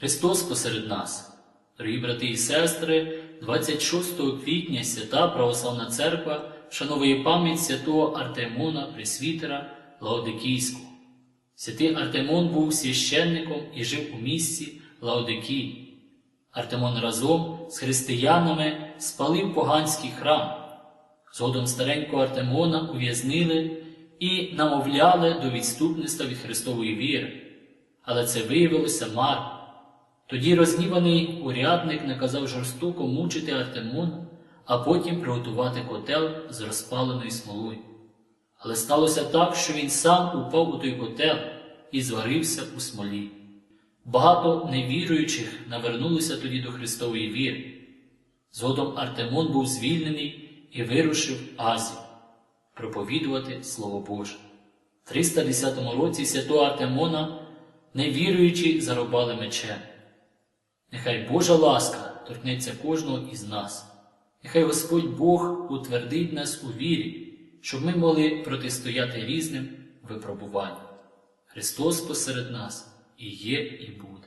Христос посеред нас. Дорогі брати і сестри, 26 квітня свята Православна Церква вшановує пам'ять святого Артемона Пресвітера Лаодикійського. Святий Артемон був священником і жив у місті Лаодикії. Артемон разом з християнами спалив поганський храм. Згодом старенького Артемона ув'язнили і намовляли до відступництва від Христової віри. Але це виявилося марно. Тоді розгніваний урядник наказав жорстоко мучити Артемона, а потім приготувати котел з розпаленою смолою. Але сталося так, що він сам упав у той котел і зварився у смолі. Багато невіруючих навернулося тоді до Христової віри. Згодом Артемон був звільнений і вирушив Азію проповідувати Слово Боже. В 310 році святого Артемона невіруючі зарубали мечем. Нехай Божа ласка торкнеться кожного із нас. Нехай Господь Бог утвердить нас у вірі, щоб ми могли протистояти різним випробуванням. Христос посеред нас і є, і буде.